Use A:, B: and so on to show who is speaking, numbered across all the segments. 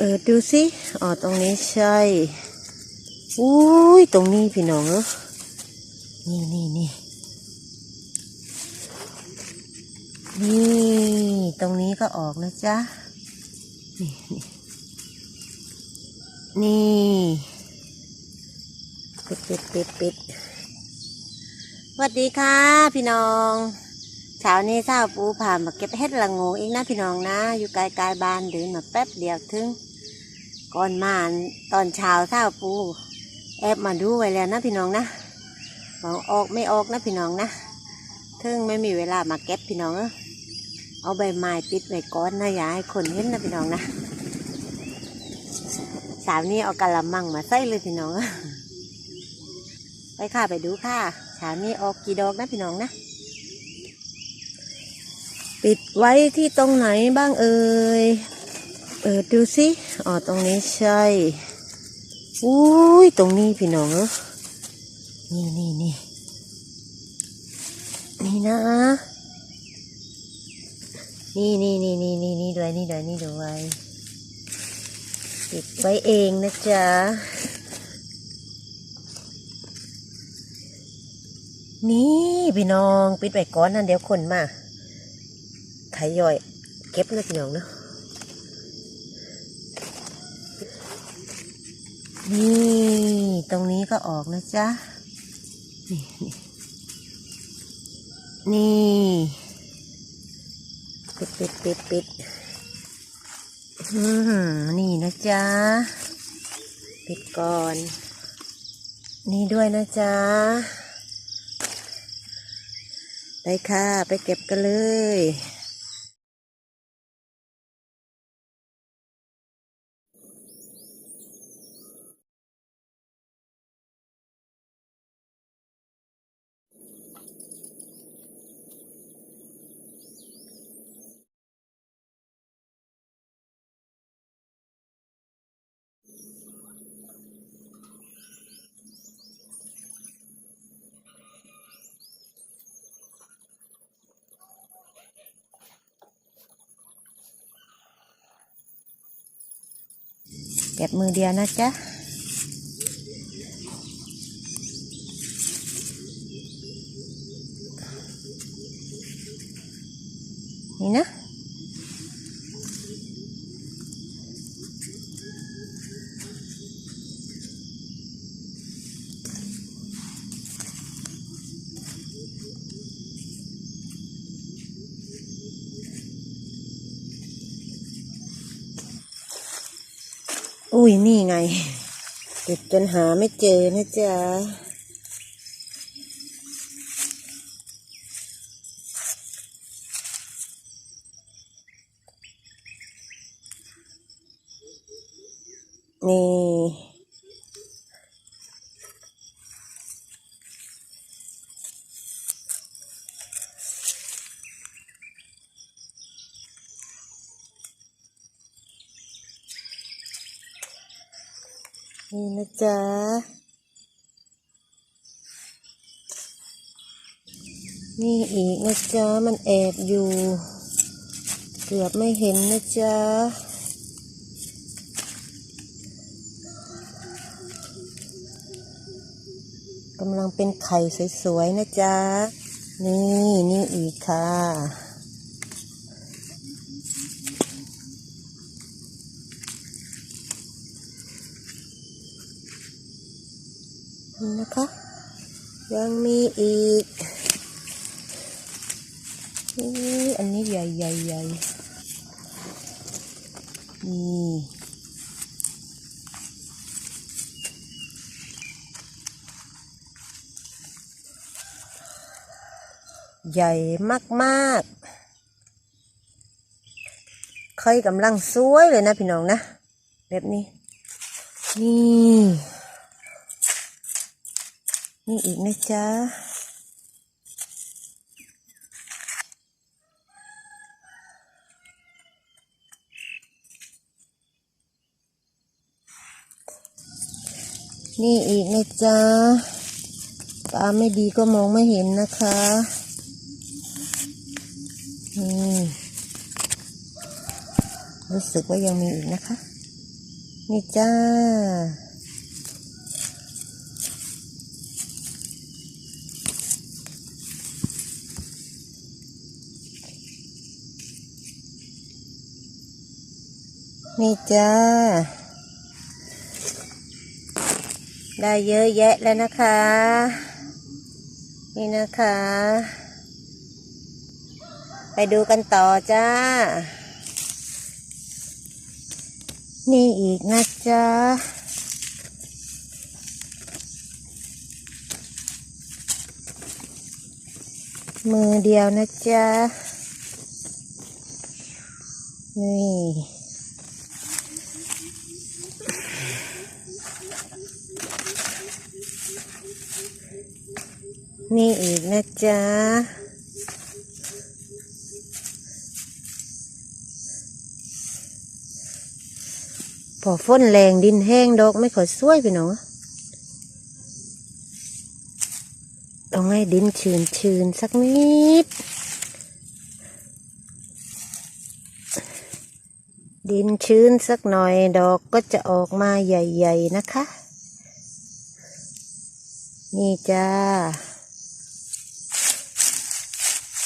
A: เปิดดูสิอ๋อตรงนี้ใช่ อุ้ยตรงนี้พี่น้องเออนี่นี่นี่นี่ตรงนี้ก็ออกนะจ๊ะนี่นี่นี่ปิดปิดปิดปิดสวัสดีค่ะ พี่น้องเช้านี้เช้าปูผ่านมาเก็บเห็ดละงูอีกนะพี่น้องนะ อยู่ไกลๆบ้านเดินมาแป๊บเดียวถึง ก่อนมาตอนเช้าเช้าปู แอบมาดูไว้แล้วนะพี่น้องนะบอกออกไม่ออกนะพี่น้องนะถึงไม่มีเวลามาเก็บพี่น้องเออเอาใบไม้ปิดไว้ก่อนนะอย่าให้คนเห็นนะพี่น้องนะสาวนี้เอากะละมังมาใส่เลยพี่น้องไปค่ะไปดูค่ะสาวนี้ออกกี่ดอกนะพี่น้องนะปิดไว้ที่ตรงไหนบ้างเอ่ย เปิดดูสิ อ๋อ ตรงนี้ใช่ อุ้ย ตรงนี้พี่น้องเออนี่นี่นี่นี่นะ นี่นี่นี่นี่นี่นี่ด้วยนี่ด้วยนี่ด้วยปิดไว้เองนะจ๊ะ นี่พี่น้อง ปิดไว้ก่อนนะเดี๋ยวคนมาทยอย เก็บนะพี่น้องเนาะ นี่ตรงนี้ก็ออกนะจ๊ะนี่นี่นี่ปิดปิดปิดปิดอืมนี่นะจ๊ะ ปิดก่อน นี่ด้วยนะจ๊ะ ไปค่ะ ไปเก็บกันเลย เก็บมือเดียวนะจ๊ะนี่นะ อุ้ยนี่ไงติดจนหาไม่เจอนะจ๊ะ นี่นะจ๊ะนี่อีกนะจ๊ะมันแอบอยู่ เกือบไม่เห็นนะจ๊ะกำลังเป็นไข่สวยๆนะจ๊ะ นี่นี่อีกค่ะ นี่ะคะ ยังมีอีกนี่อันนี้ใหญ่ใหญ่ใหญ่นี่ใหญ่มากๆค่อยกำลังสวยเลยนะพี่น้องนะ แบบนี้ นี่ นี่อีกนะจ๊ะนี่อีกนะจ๊ะ ตาไม่ดีก็มองไม่เห็นนะคะนี่รู้สึกว่ายังมีอีกนะคะ นี่จ้า นี่จ้า ได้เยอะแยะแล้วนะคะ นี่นะคะ ไปดูกันต่อจ้า นี่อีกนะจ๊ะมือเดียวนะจ๊ะ นี่ นี่อีกนะจ๊ะ พอฝนแรงดินแห้งดอกไม่ค่อยสวยพี่น้อต้องให้ดินชื้นชื้นๆสักนิด ดินชื้นสักหน่อยดอกก็จะออกมาใหญ่ ๆ นะคะ นี่จ้า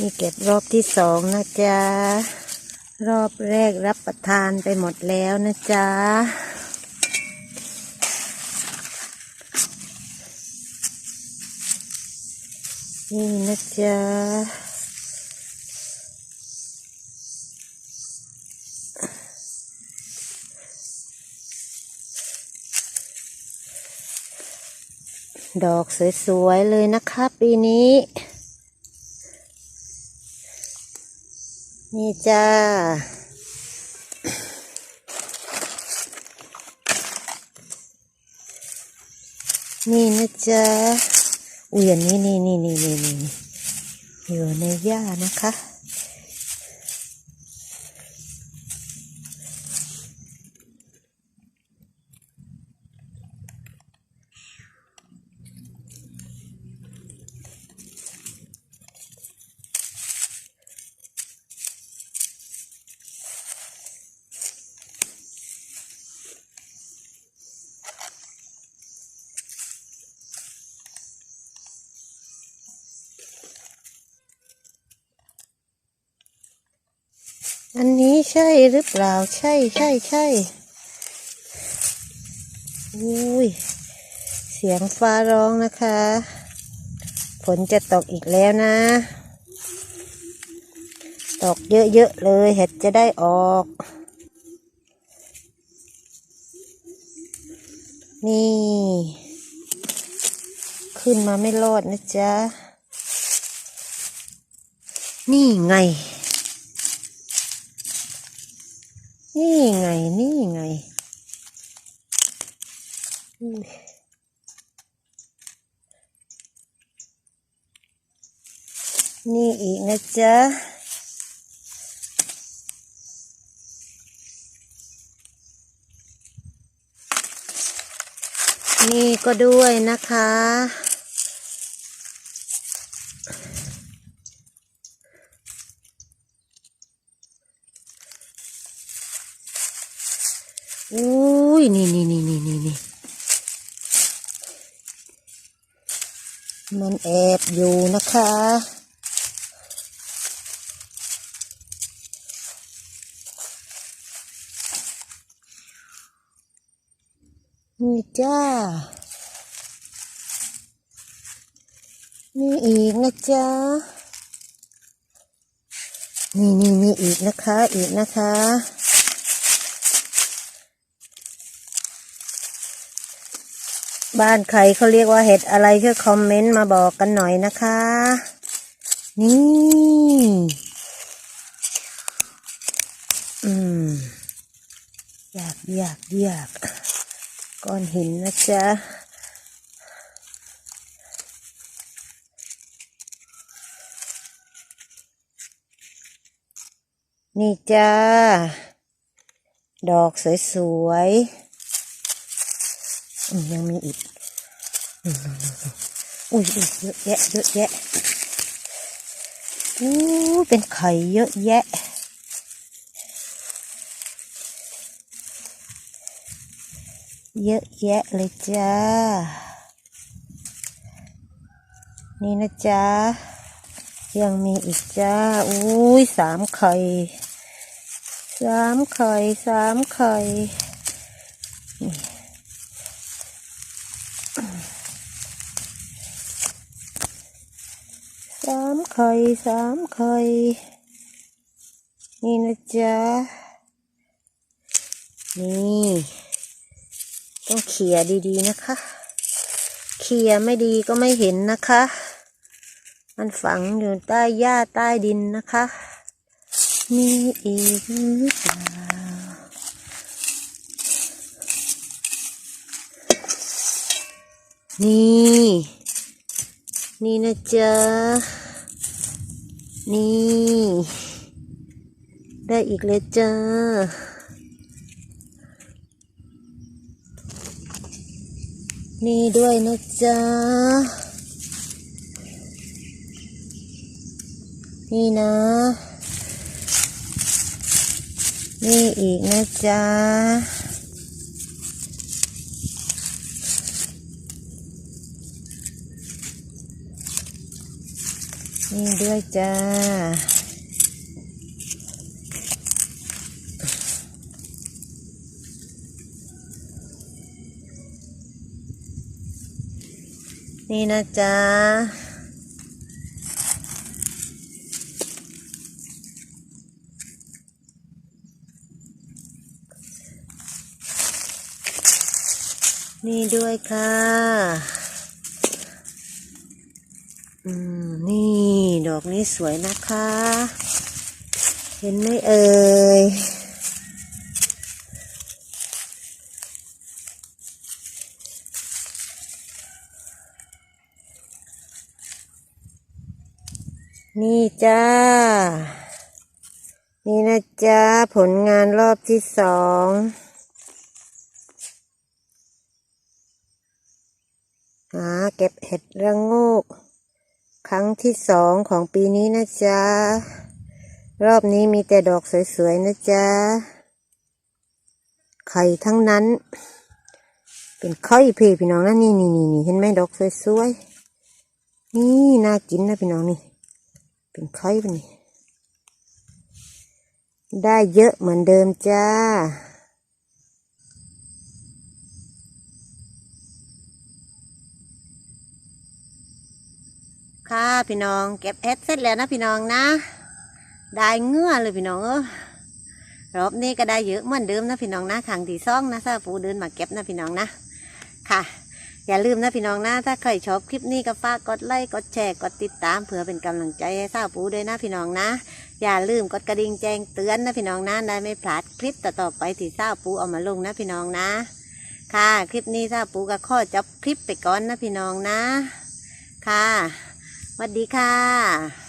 A: นี่เก็บรอบที่สองนะจ๊ะ รอบแรกรับประทานไปหมดแล้วนะจ๊ะ นี่นะจ๊ะ ดอกสวยๆเลยนะคะปีนี้ นี่จ้า นี่นะจ๊ะอุ้ยอันนี้นี่นี่นี่นี่นี่นี่อยู่ในหญ้านะคะ อันนี้ใช่หรือเปล่า ใช่ใช่ใช่อุ้ย เสียงฟ้าร้องนะคะ ฝนจะตกอีกแล้วนะ ตกเยอะๆเลย เห็ดจะได้ออก นี่ ขึ้นมาไม่รอดนะจ๊ะ นี่ไง นี่ไง นี่ไงนี่อีกนะจ๊ะ นี่ก็ด้วยนะคะ อุ้ย นี่นี่นี่นี่นี่นี่มันแอบอยู่นะคะ นี่จ้า นี่อีกนะจ๊ะ นี่นี่นี่อีกนะคะ อีกนะคะ บ้านใครเขาเรียกว่าเห็ดอะไรช่วยคอมเมนต์มาบอกกันหน่อยนะคะ นี่ อืม อยากอยากอยากก้อนหินนะจ๊ะนี่จ้า ดอกสวยๆ ยังมีอีกอุ้ยเยอะแยะเยอะแยะอู้เป็นไข่เยอะแยะเยอะแยะเลยจ้า นี่นะจ๊ะ ยังมีอีกจ้า อุ้ยสามไข่ สามไข่ สามไข่นี่สาม ไข่สามไข่นี่นะจ๊ะ นี่ ต้องเขี่ยดีๆนะคะ เขี่ยไม่ดีก็ไม่เห็นนะคะ มันฝังอยู่ใต้หญ้าใต้ดินนะคะ มีอีกหรือเปล่านี่ นี่นะจ๊ะ นี่ ได้อีกเลยจ้านี่ด้วยนะจ๊ะ นี่นะ นี่อีกนะจ๊ะ นี่ด้วยจ้า นี่นะจ๊ะนี่ด้วยค่ะ อืม นี่ ดอกนี้สวยนะคะ เห็นไหมเอ่ย นี่จ้า นี่นะจ๊ะผลงานรอบที่สองหาเก็บเห็ดระโงก ครั้งที่สองของปีนี้นะจ๊ะ รอบนี้มีแต่ดอกสวยๆนะจ๊ะ ไข่ทั้งนั้น เป็นไข่พี่พี่น้องนะนี่นี่นี่นี่เห็นไหมดอกสวยๆ นี่น่ากินนะพี่น้องนี่ เป็นไข่ปนี่ได้เยอะเหมือนเดิมจ้า ค่ะพี่น้องเก็บเห็ดเสร็จแล้วนะพี่น้องนะ ได้เงื่อเลยพี่น้องเออรอบนี้ก็ได้เยอะเหมือนเดิมนะพี่น้องนะครั้งที่สองนะซาปูเดินมาเก็บนะพี่น้องนะค่ะ อย่าลืมนะพี่น้องนะ ถ้าใครชอบคลิปนี้ก็ฝากกดไลค์กดแชร์กดติดตามเพื่อเป็นกำลังใจให้ซาปูด้วยนะพี่น้องนะ อย่าลืมกดกระดิ่งแจ้งเตือนนะพี่น้องนะได้ไม่พลาดคลิปต่อๆไปที่ซาปูเอามาลงนะพี่น้องนะ ค่ะคลิปนี้ซาปูก็ข้อจบคลิปไปก่อนนะพี่น้องนะ ค่ะ สวัสดีค่ะ